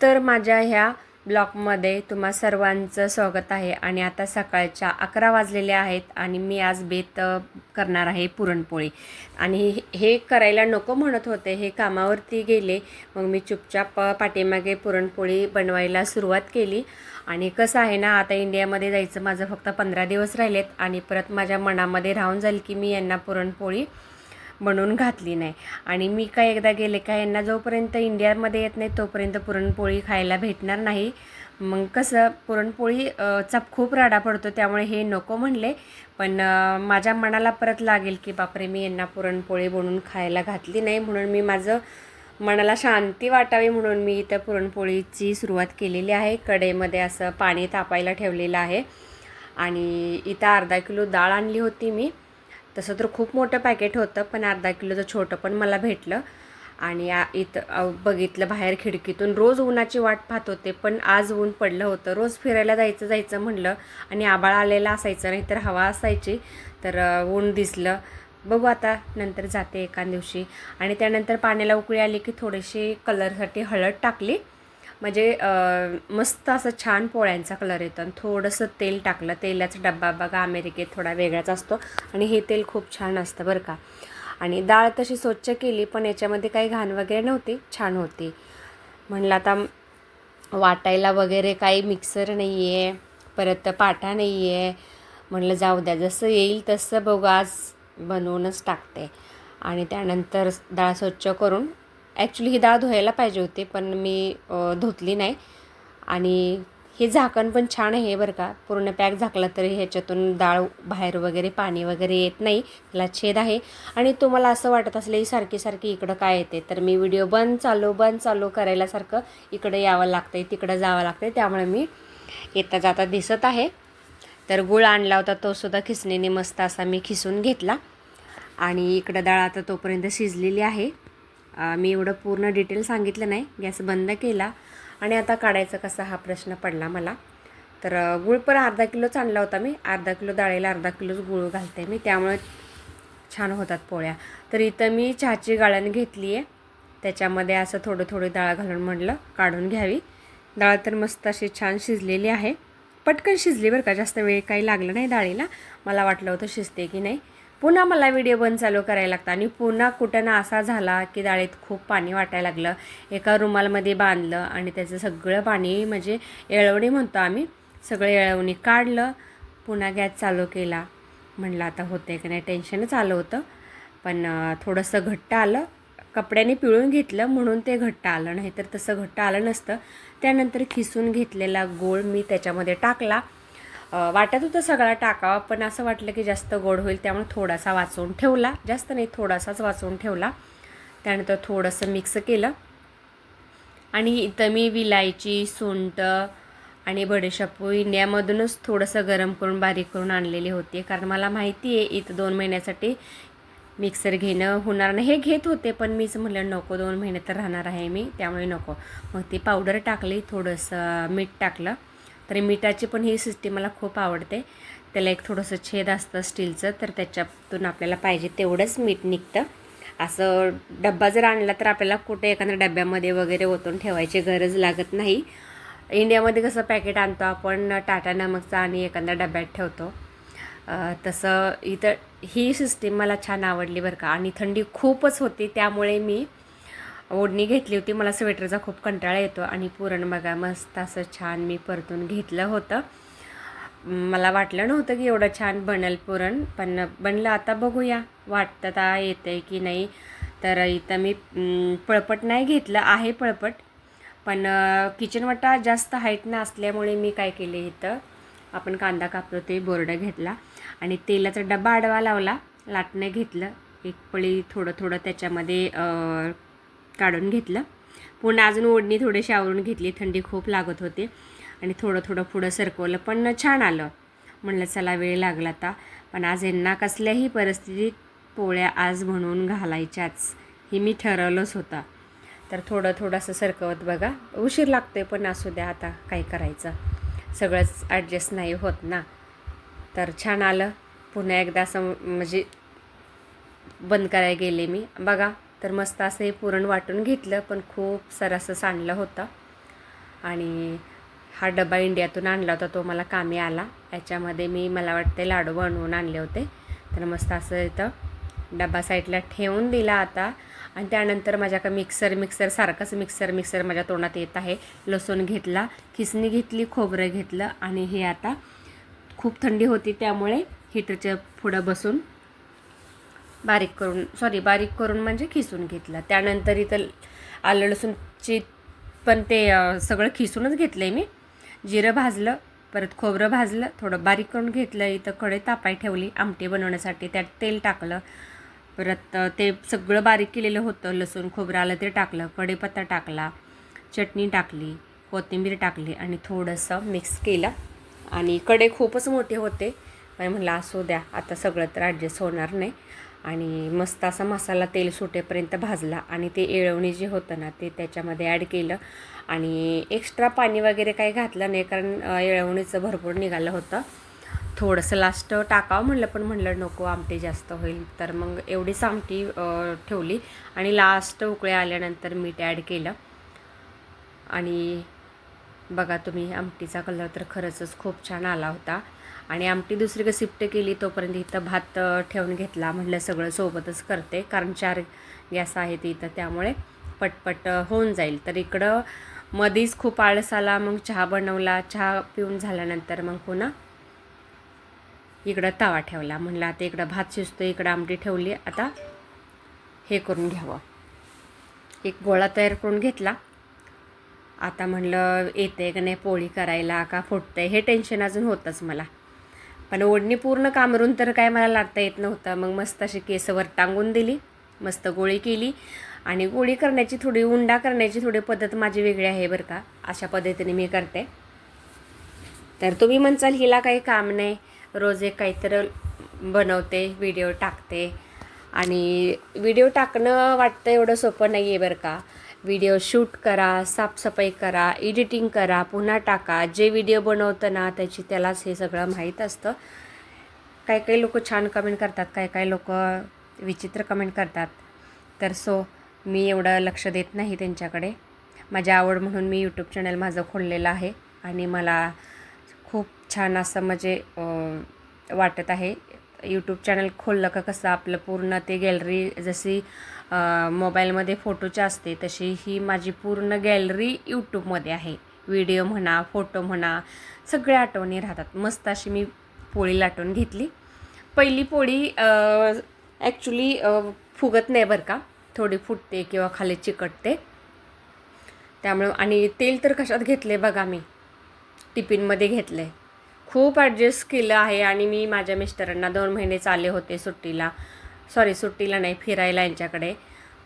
तर माझ्या ह्या ब्लॉगमध्ये तुम्हा सर्वांचं स्वागत आहे आणि आता सकाळच्या अकरा वाजलेल्या आहेत आणि मी आज बेत करणार आहे पुरणपोळी. आणि हे- हे करायला नको म्हणत होते हे कामावरती गेले. मग मी चुपचाप पाठीमागे पुरणपोळी बनवायला सुरुवात केली. आणि कसं आहे ना आता इंडियामध्ये जायचं माझं फक्त पंधरा दिवस राहिलेत आणि परत माझ्या मनामध्ये राहून जाईल की मी यांना पुरणपोळी बनवून घातली नाही. आणि मी काय एकदा गेले का यांना जोपर्यंत इंडियामध्ये येत नाही तोपर्यंत पुरणपोळी खायला भेटणार नाही. मग कसं पुरणपोळी चा खूप राडा पडतो त्यामुळे हे नको म्हणले. पण माझ्या मनाला परत लागेल की बापरे मी यांना पुरणपोळी बनवून खायला घातली नाही म्हणून मी माझं मनाला शांती वाटावी म्हणून मी इथं पुरणपोळीची सुरुवात केलेली आहे. कढईमध्ये असं पाणी तापायला ठेवलेलं आहे. आणि इथं अर्धा किलो डाळ आणली होती मी. तसं तर खूप मोठं पॅकेट होतं पण अर्धा किलोचं छोटं पण मला भेटलं. आणि इथं बघितलं बाहेर खिडकीतून रोज उन्हाची वाट पाहत होते पण आज ऊन पडलं होतं. रोज फिरायला जायचं जायचं म्हणलं आणि आबाळ आलेला असायचं नाही तर हवा असायची तर ऊन दिसलं. बघू आता नंतर जाते एका दिवशी. आणि त्यानंतर पाण्याला उकळी आली की थोडीशी कलरसाठी हळद टाकली. म्हणजे मस्त असं छान पोळ्यांचा कलर येतो आणि थोडंसं तेल टाकलं. तेलाचा डब्बा बघा अमेरिकेत थोडा वेगळाच असतो आणि हे तेल खूप छान असतं बरं का. आणि डाळ तशी स्वच्छ केली पण याच्यामध्ये काही घाण वगैरे नव्हती छान होती. म्हणलं आता वाटायला वगैरे काही मिक्सर नाही आहे परत पाटा नाही आहे म्हणलं जाऊ द्या जसं येईल तसं बघू आज बनवूनच टाकते. आणि त्यानंतर डाळ स्वच्छ करून ॲक्च्युली ही डाळ धुवायला पाहिजे होती पण मी धुतली नाही. आणि हे झाकण पण छान आहे बरं का. पूर्ण पॅक झाकलं तरी ह्याच्यातून डाळ बाहेर वगैरे पाणी वगैरे येत नाही. त्याला छेद आहे. आणि तुम्हाला असं वाटत असलं ही सारखी सारखी इकडं काय येते? तर मी व्हिडिओ बंद चालू बंद चालू करायला सारखं इकडं यावं लागतं आहे तिकडं जावं लागतं आहे त्यामुळे मी येता जाता दिसत आहे. तर गुळ आणला होता तो सुद्धा खिसणीने मस्त असा मी खिसून घेतला. आणि इकडं डाळ आता तोपर्यंत शिजलेली आहे. मी एवढं पूर्ण डिटेल सांगितलं नाही. गॅस बंद केला आणि आता काढायचं कसा हा प्रश्न पडला मला. तर गूळ गुळ पण अर्धा किलोच आणला होता मी. अर्धा किलो डाळीला अर्धा किलोच गुळ घालते मी. त्यामुळे छान होतात पोळ्या. तर इथं मी चहाची गाळण घेतली आहे. त्याच्यामध्ये असं थोडं थोडं डाळ घालून म्हटलं काढून घ्यावी. डाळ तर मस्त अशी छान शिजलेली आहे. पटकन शिजली बरं का. जास्त वेळ काही लागलं नाही डाळीला. मला वाटलं होतं शिजते की नाही. पुन्हा मला व्हिडिओ बंद चालू करायला लागतं आणि पुन्हा कुठं ना असा झाला की डाळीत खूप पाणी वाटायला लागलं. एका रुमालमध्ये बांधलं आणि त्याचं सगळं पाणी म्हणजे येळवणी म्हणतो आम्ही सगळं येळवणी काढलं पुन्हा गॅस चालू केला. म्हणलं आता होते की नाही टेन्शनच आलं होतं. पण थोडंसं घट्ट आलं. कपड्याने पिळून घेतलं म्हणून ते घट्ट आलं. नाही तर तसं घट्ट आलं नसतं. त्यानंतर खिसून घेतलेला गोळ मी त्याच्यामध्ये टाकला. वाटत होतं सगळा टाकावा पण असं वाटलं की जास्त गोड होईल त्यामुळे थोडासा वाचवून ठेवला. जास्त नाही थोडासाच वाचवून ठेवला. त्यानंतर थोडंसं मिक्स केलं. आणि इथं मी विलायची सुंट आणि बडेशेपू इंडियामधूनच थोडंसं गरम करून बारीक करून आणलेली होती. कारण मला माहिती आहे इथं दोन महिन्यासाठी मिक्सर घेणं होणार नाही. हे घेत होते पण मीच म्हटलं नको दोन महिने तर राहणार आहे मी त्यामुळे नको. मग ती पावडर टाकली थोडंसं मीठ टाकलं. तरी मिठाची पण ही सिस्टीम मला खूप आवडते. त्याला एक थोडंसं छेद असतं स्टीलचं तर त्याच्यातून आपल्याला पाहिजे तेवढंच मीठ निघतं. असं डब्बा जर आणला तर आपल्याला कुठे एखाद्या डब्यामध्ये वगैरे ओतून ठेवायची गरज लागत नाही. इंडियामध्ये कसं पॅकेट आणतो आपण टाटा नमकचा आणि एखाद्या डब्यात ठेवतो. तसं इथं ही सिस्टीम मला छान आवडली बरं का. आणि थंडी खूपच होती त्यामुळे मी ओढणी घेतली होती. मला स्वेटरचा खूप कंटाळा येतो आणि पुरण बघा मस्त असं छान मी परतून घेतलं होतं. मला वाटलं नव्हतं की एवढं छान बनेल पुरण पण बनलं. आता बघूया वाटतं आता येतं आहे की नाही. तर इथं मी पळपट नाही घेतलं आहे पळपट. पण किचन वाटा जास्त हाईट न असल्यामुळे मी काय केले इथं? आपण कांदा कापतो ते बोर्ड घेतला आणि तेलाचा डबा आडवा लावला. लाटणं घेतलं. एक पळी थोडं थोडं त्याच्यामध्ये काढून घेतलं. पुन्हा अजून ओढणी थोडीशी आवरून घेतली थंडी खूप लागत होती. आणि थोडं थोडं पुढं सरकवलं पण छान आलं. म्हणलं चला वेळ लागला आता. पण आज यांना कसल्याही परिस्थितीत पोळ्या आज म्हणून घालायच्याच. हे मी ठरवलंच होतं. तर थोडं थोडंसं सरकवत बघा. उशीर लागतो आहे पण असू द्या आता काय करायचं? सगळंच ॲडजस्ट नाही होत ना. तर छान आलं. पुन्हा एकदा असं म्हणजे बंद करायला गेले मी. बघा तर मस्त असं हे पुरण वाटून घेतलं पण खूप सरसं सांडलं होतं. आणि हा डबा इंडियातून आणला होता तो मला कामी आला. याच्यामध्ये मी मला वाटते लाडू बनवून आणले होते. तर मस्त असं इथं डबा साईडला ठेवून दिला आता. आणि त्यानंतर माझ्याकडे मिक्सर मिक्सर सारखंच मिक्सर मिक्सर माझ्या तोंडात येत आहे. लसूण घेतला खिसणी घेतली खोबरं घेतलं. आणि हे आता खूप थंडी होती त्यामुळे हिटरच्या पुढं बसून बारीक करून सॉरी बारीक करून म्हणजे खिसून घेतलं. त्यानंतर इथं आलं लसूणची पण ते सगळं खिसूनच घेतलं आहे मी. जिरं भाजलं परत खोबरं भाजलं थोडं बारीक करून घेतलं. इथं कढई तापाय ठेवली आमटी बनवण्यासाठी. त्यात तेल टाकलं. परत ते सगळं बारीक केलेलं होतं. लसूण खोबरं आलं ते टाकलं. कढीपत्ता टाकला चटणी टाकली कोथिंबीर टाकली आणि थोडंसं मिक्स केलं. आणि कडे खूपच मोठे होते. पण म्हटलं असू द्या आता सगळं तर ॲडजस्ट होणार नाही. आणि मस्त असा मसाला तेल सुटेपर्यंत भाजला आणि ते येळवणी जे होतं ना ते त्याच्यामध्ये ॲड केलं. आणि एक्स्ट्रा पाणी वगैरे काही घातलं नाही कारण येळवणीचं भरपूर निघालं होतं. थोडंसं लास्ट टाकावं म्हणलं पण म्हणलं नको आमटी जास्त होईल. तर मग एवढीच आमटी ठेवली. आणि लास्ट उकळे आल्यानंतर मीठ ॲड केलं. आणि बघा तुम्ही आमटीचा कलर तर खरंचच खूप छान आला होता. आणि आमटी दुसरीकडे शिफ्ट केली तोपर्यंत इथं भात ठेवून घेतला. म्हटलं सगळं सोबतच करते कारण चार गॅस आहेत इथं त्यामुळे पटपट होऊन जाईल. तर इकडं मधीच खूप आळस आला मग चहा बनवला. चहा पिऊन झाल्यानंतर मग पुन्हा इकडं तवा ठेवला. म्हणलं आता इकडं भात शिजतो इकडं आमटी ठेवली. आता हे करून घ्यावं. एक गोळा तयार करून घेतला. आता म्हणलं येते का नाही पोळी करायला का फुटते हे टेन्शन अजून होतंच मला. पण ओढणी पूर्ण कामरून तर काय मला लागता येत नव्हतं. मग मस्त अशी केसवर टांगून दिली मस्त गोळी केली. आणि गोळी करण्याची थोडी उंडा करण्याची थोडी पद्धत माझी वेगळी आहे बरं का. अशा पद्धतीने मी करते. तर तुम्ही म्हणचाल हिला काही काम नाही. रोज एक काहीतरी बनवते व्हिडिओ टाकते. आणि व्हिडिओ टाकणं वाटतं एवढं सोपं नाही आहे बरं का. व्हिडिओ शूट करा साफसफाई करा एडिटिंग करा पुन्हा टाका. जे व्हिडिओ बनवतं ना त्याची त्यालाच हे सगळं माहीत असतं. काही काही लोक छान कमेंट करतात काही काही लोक विचित्र कमेंट करतात. तर सो मी एवढं लक्ष देत नाही त्यांच्याकडे. माझी आवड म्हणून मी यूट्यूब चॅनल माझं खोललेलं आहे आणि मला खूप छान असं म्हणजे वाटत आहे. यूट्यूब चॅनल खोललं का कसं आपलं पूर्ण ते गॅलरी जशी मोबाईलमध्ये फोटोची असते तशी ही माझी पूर्ण गॅलरी यूट्यूबमध्ये आहे. व्हिडिओ म्हणा फोटो म्हणा सगळ्या आठवणी राहतात. मस्त अशी मी पोळी लाटून घेतली. पहिली पोळी ॲक्च्युली फुगत नाही बरं का. थोडी फुटते किंवा खाली चिकटते. त्यामुळं आणि तेल तर कशात घेतले बघा मी. टिफिनमध्ये घेतलं आहे खूप ॲडजस्ट केलं आहे आणि मी माझ्या मिस्टरांना दोन महिने चालले होते सुट्टीला. सॉरी सुट्टीला नाही फिरायला यांच्याकडे.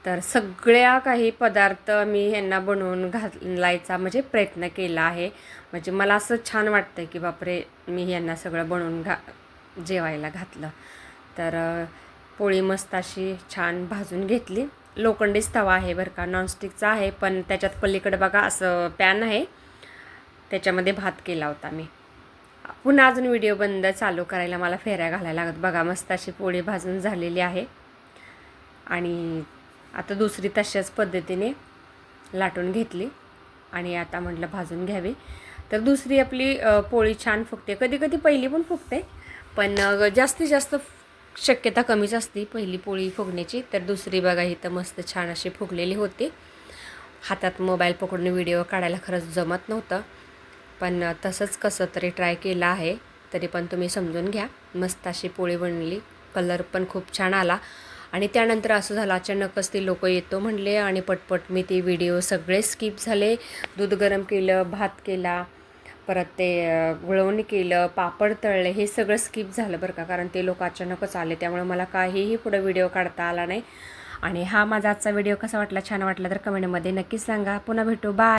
तर सगळ्या काही पदार्थ मी ह्यांना बनवून घालायचा म्हणजे प्रयत्न केला आहे. म्हणजे मला असं छान वाटतं की बापरे मी यांना सगळं बनवून घा जेवायला घातलं. तर पोळी मस्त अशी छान भाजून घेतली. लोखंडीच तवा आहे बरं का नॉनस्टिकचा आहे पण त्याच्यात पलीकडे बघा असं पॅन आहे. त्याच्यामध्ये भात केला होता मी. पुन्हा अजून व्हिडिओ बंद चालू करायला मला फेऱ्या घालायला लागत. बघा मस्त अशी पोळी भाजून झालेली आहे. आणि आता दुसरी तशाच पद्धतीने लाटून घेतली. आणि आता म्हटलं भाजून घ्यावी. तर दुसरी आपली पोळी छान फुगते. कधी कधी पहिली पण फुगते पण जास्तीत जास्त शक्यता कमीच असते पहिली पोळी फुगण्याची. तर दुसरी बघा इथं मस्त छान अशी फुगलेली होती. हातात मोबाईल पकडून व्हिडिओ काढायला खरंच जमत नव्हतं. पण तसंच कसं तरी ट्राय केलं आहे तरी पण तुम्ही समजून घ्या. मस्त अशी पोळी बनली कलर पण खूप छान आला. आणि त्यानंतर असं झालं अचानकच ते लोक येतो म्हणले आणि पटपट मी ते व्हिडिओ सगळे स्किप झाले. दूध गरम केलं भात केला परत ते गुळवणी केलं पापड तळले हे सगळं स्किप झालं बरं का. कारण ते लोक अचानकच आले त्यामुळे मला काहीही पुढं व्हिडिओ काढता आला नाही. आणि हा माझा आजचा व्हिडिओ कसा वाटला छान वाटला तर कमेंटमध्ये नक्कीच सांगा. पुन्हा भेटू. बाय!